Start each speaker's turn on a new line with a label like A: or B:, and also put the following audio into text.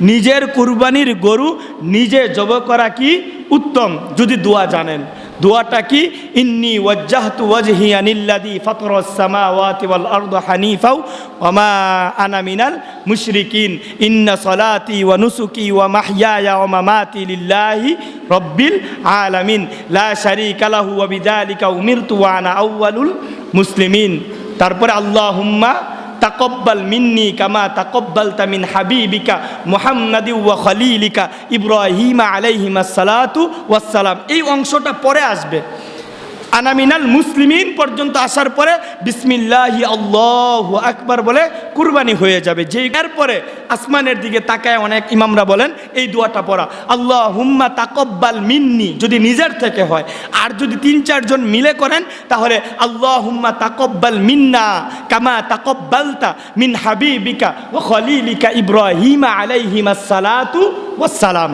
A: নিজের কুরবানির গরু নিজে জব করা কি উত্তম? যদি দোয়া জানেন। দোয়াটা কি? ইন্নি ওয়াজ্জাহতু ওয়াজহি আনিল্লাযী ফাতারাস সামাওয়াতি ওয়াল আরদা হানিফাও ওয়া মা আনা মিনাল মুশরিকিন। ইন্না সলাতি ওয়া নুসুকি ওয়া মাহইয়ায়া ওয়া মামাতি লিল্লাহি রাব্বিল আলামিন। লা শারীকা লাহু ওয়া বিযালিকা উমিরতু ওয়া আনা আউয়ালুল মুসলিমিন। তারপরে আল্লাহুম্মা তাকব্বাল মিন্নি কামা তাকব্বাল তামিন হাবিবিকা মোহাম্মদি ওয়া খলিলিকা ইব্রাহিমা আলাইহিমা সালাতু ওয়াসসালাম এই অংশটা পরে আসবে। আনামিনাল মুসলিমিন পর্যন্ত আসার পরে বিসমিল্লাহি আল্লাহ আকবার বলে কুরবানি হয়ে যাবে। যে পরে আসমানের দিকে তাকায় অনেক ইমামরা বলেন, এই দোয়াটা পড়া। আল্লাহ হুম্মা তাকব্বাল মিন্নি। যদি নিজের থেকে হয়, আর যদি তিন চারজন মিলে করেন, তাহলে আল্লাহ হুম্মা তাকব্বাল মিন্না কামা তাকব্বালতা মিন হাবিবিকা ও খলিলিকা ইব্রাহিমা আলাইহিমা সালাতু ওয়াসসালাম